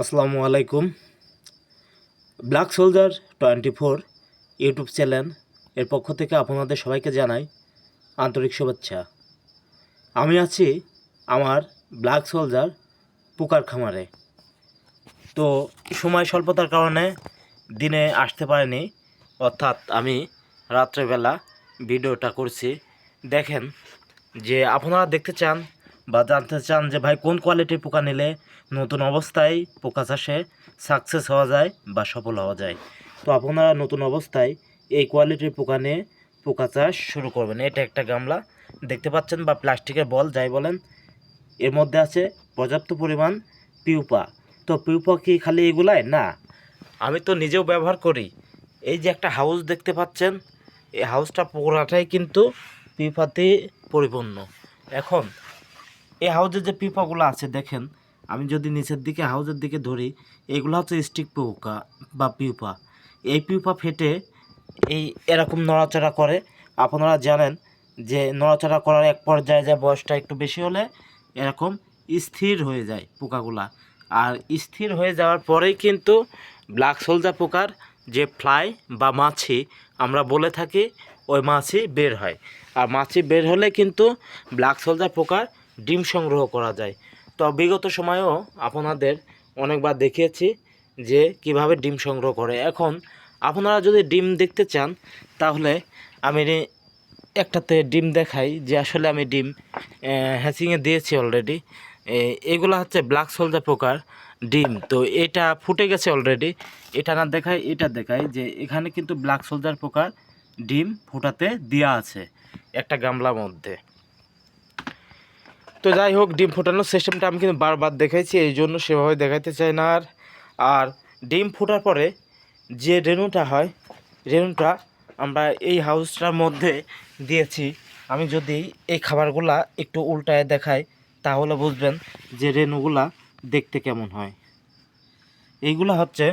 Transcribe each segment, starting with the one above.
আসসালামু আলাইকুম। Black soldier twenty four YouTube channel এর পক্ষ থেকে আপনাদের সবাইকে জানাই আন্তরিক শুভেচ্ছা। আমি আছি আমার ব্ল্যাক সোলজার পুকার খামারে। তো সময় স্বল্পতার কারণে দিনে আসতে পারিনি, অর্থাৎ আমি রাত্রেবেলা ভিডিওটা করছি। দেখেন যে আপনারা দেখতে চান বা জানতে চান যে ভাই কোন কোয়ালিটির পোকা নিলে নতুন অবস্থায় পোকা চাষে সাকসেস হওয়া যায় বা সফল হওয়া যায়? তো আপনারা নতুন অবস্থায় এই কোয়ালিটির পোকা নিয়ে পোকা চাষ শুরু করবেন। এটা একটা গামলা। দেখতে পাচ্ছেন বা প্লাস্টিকের বল, যাই বলেন, এর মধ্যে আছে পর্যাপ্ত পরিমাণ পিউপা। তো পিউপা কি খালি এগুলাই? না। আমি তো নিজেও ব্যবহার করি। এই যে একটা হাউস দেখতে পাচ্ছেন, এই হাউসটা পুরাটাই কিন্তু পিউপাতে পরিপূর্ণ। এখন এই হাউজের যে পিউপাগুলো আছে, দেখেন, আমি যদি নিচের দিকে হাউজের দিকে ধরি, এগুলো হচ্ছে স্টিক পিউপা বা পিউপা। এই পিউপা ফেটে এই এরকম নড়াচড়া করে। আপনারা জানেন যে নড়াচড়া করার এক পর্যায়ে যে বয়সটা একটু বেশি হলে এরকম স্থির হয়ে যায় পোকাগুলা। আর স্থির হয়ে যাওয়ার পরেই কিন্তু ব্ল্যাক সোলজার পোকার যে ফ্লাই বা মাছি, আমরা বলে থাকি, ওই মাছি বের হয়। আর মাছি বের হলে কিন্তু ব্ল্যাক সোলজার পোকার ডিম সংগ্রহ করা যায়। তো বিগত সময়েও আপনাদের অনেকবার দেখিয়েছি যে কীভাবে ডিম সংগ্রহ করে। এখন আপনারা যদি ডিম দেখতে চান, তাহলে আমি একটাতে ডিম দেখাই যে আসলে আমি ডিম হ্যাচিংয়ে দিয়েছি অলরেডি এগুলো হচ্ছে ব্ল্যাক সোলজার পোকার ডিম। তো এটা ফুটে গেছে অলরেডি এটা না দেখাই, এটা দেখাই যে এখানে কিন্তু ব্ল্যাক সোলজার পোকার ডিম ফুটাতে দেওয়া আছে একটা গামলার মধ্যে। তো যাই হোক, ডিম ফোটানোর সিস্টেমটা আমি কিন্তু বারবার দেখাইছি, এই জন্য সেভাবে দেখাইতে চাই না আর। আর ডিম ফোটার পরে যে রেণুটা হয়, রেণুটা আমরা এই হাউসটার মধ্যে দিয়েছি। আমি যদি এই খাবারগুলা একটু উল্টায় দেখাই, তাহলে বুঝবেন যে রেণুগুলা দেখতে কেমন হয়। এইগুলা হচ্ছে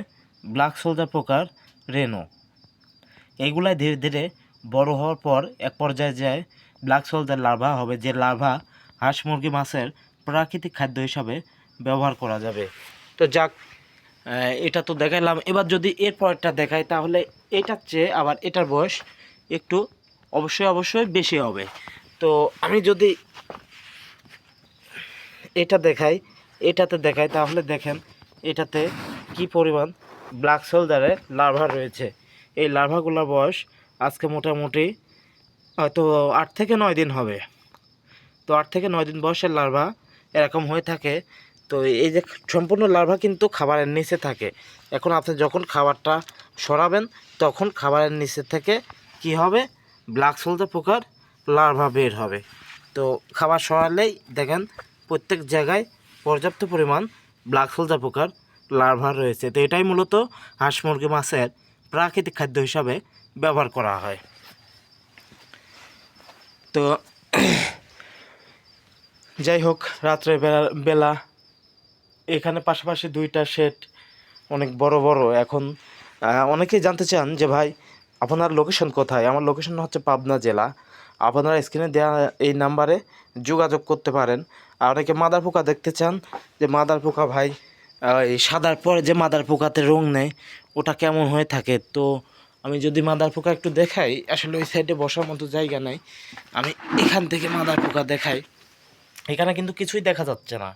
ব্ল্যাক সোলজার প্রকার রেণু। এইগুলাই ধীরে ধীরে বড় হওয়ার পর এক পর্যায়ে যায় ব্ল্যাক সোলজার লার্ভা হবে, যে লার্ভা হাঁস, মুরগি, মাছের প্রাকৃতিক খাদ্য হিসাবে ব্যবহার করা যাবে। তো যাক এটা তো দেখাইলাম। এবার যদি এর পরেরটা দেখাই, তাহলে এটার চেয়ে আবার এটার বয়স একটু অবশ্যই অবশ্যই বেশি হবে। তো আমি যদি এটা দেখাই, এটাতে দেখাই, তাহলে দেখেন এটাতে কি পরিমাণ ব্ল্যাক সোলজারের লার্ভা রয়েছে। এই লার্ভাগুলোর বয়স আজকে মোটামুটি হয়তো আট থেকে নয় দিন হবে। তো আট থেকে নয় দিন বয়সের লার্ভা এরকম হয়ে থাকে। তো এই যে সম্পূর্ণ লার্ভা কিন্তু খাবারের নিচে থাকে। এখন আপনি যখন খাবারটা সরাবেন, তখন খাবারের নিচে থেকে কি হবে? ব্ল্যাক সোলজার পোকার লার্ভা বের হবে। তো খাবার সরালেই দেখেন প্রত্যেক জায়গায় পর্যাপ্ত পরিমাণ ব্ল্যাক সোলজার পোকার লার্ভা রয়েছে। তো এটাই মূলত হাঁস মুরগি মাছের প্রাকৃতিক খাদ্য হিসাবে ব্যবহার করা হয়। তো যাই হোক রাত্রে বেলা, এখানে পাশাপাশি দুইটা শেড অনেক বড় বড়। এখন অনেকেই জানতে চান যে ভাই, আপনার লোকেশন কোথায়? আমার লোকেশন হচ্ছে পাবনা জেলা। আপনারা স্ক্রিনে দেওয়া এই নাম্বারে যোগাযোগ করতে পারেন। আর অনেকে মাদার পোকা দেখতে চান যে মাদার পোকা ভাই এই সাদার পরে যে মাদার পোকাতে রং নেয়, ওটা কেমন হয়ে থাকে? তো আমি যদি মাদার পোকা একটু দেখাই, আসলে ওই সাইডে বসার মতো জায়গা নাই। আমি এখান থেকে মাদার পোকা দেখাই। এখানে কিন্তু কিছুই দেখা যাচ্ছে না।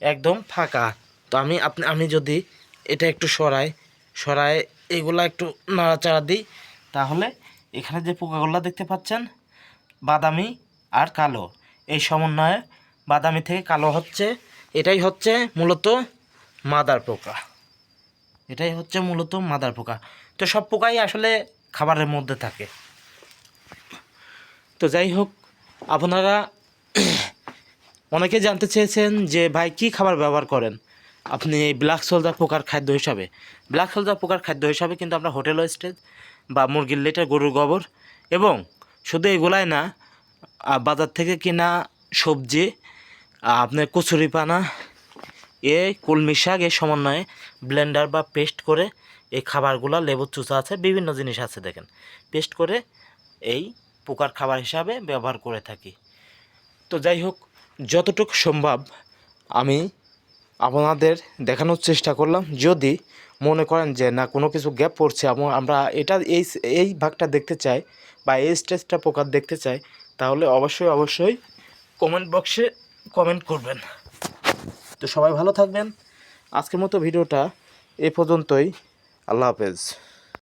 একদম ফাঁকা। তো আমি, আপনি, আমি যদি এটা একটু সরাই সরাই এগুলা একটু নাড়াচাড়া দিই, তাহলে এখানে যে পোকাগুলো দেখতে পাচ্ছেন, বাদামি আর কালো। এই সমন্বয়ে বাদামি থেকে কালো হচ্ছে, এটাই হচ্ছে মূলত মাদার পোকা। এটাই হচ্ছে মূলত মাদার পোকা। তো সব পোকাই আসলে খাবারের মধ্যে থাকে। তো যাই হোক, আপনারা অনেকে জানতে চেয়েছেন যে ভাই কি খাবার ব্যবহার করেন? আপনি এই ব্ল্যাক সোলজার পোকার খাদ্য হিসাবে। ব্ল্যাক সোলজার পোকার খাদ্য হিসাবে কিন্তু আমরা হোটেল ওয়েস্টেজ বা মুরগির লেটার গরুর গোবর এবং শুধু এগুলাই না বাজার থেকে কিনা সবজি আপনার কচুরি পানা, এ কলমি শাক এর সমন্বয়ে ব্লেন্ডার বা পেস্ট করে এই খাবারগুলো লেবুর চুচা আছে, বিভিন্ন জিনিস আছে দেখেন। পেস্ট করে এই পোকার খাবার হিসাবে ব্যবহার করে থাকি। তো যাই হোক যতটুকু সম্ভব আমি আপনাদের দেখানোর চেষ্টা করলাম। যদি মনে করেন যে না, কোনো কিছু গ্যাপ পড়ছে, আম- আমরা এটা এই এই ভাগটা দেখতে চাই বা এই স্টেজটা প্রকার দেখতে চাই, তাহলে অবশ্যই অবশ্যই কমেন্ট বক্সে কমেন্ট করবেন। তো সবাই ভালো থাকবেন। আজকের মতো ভিডিওটা এ পর্যন্তই। আল্লাহ হাফেজ।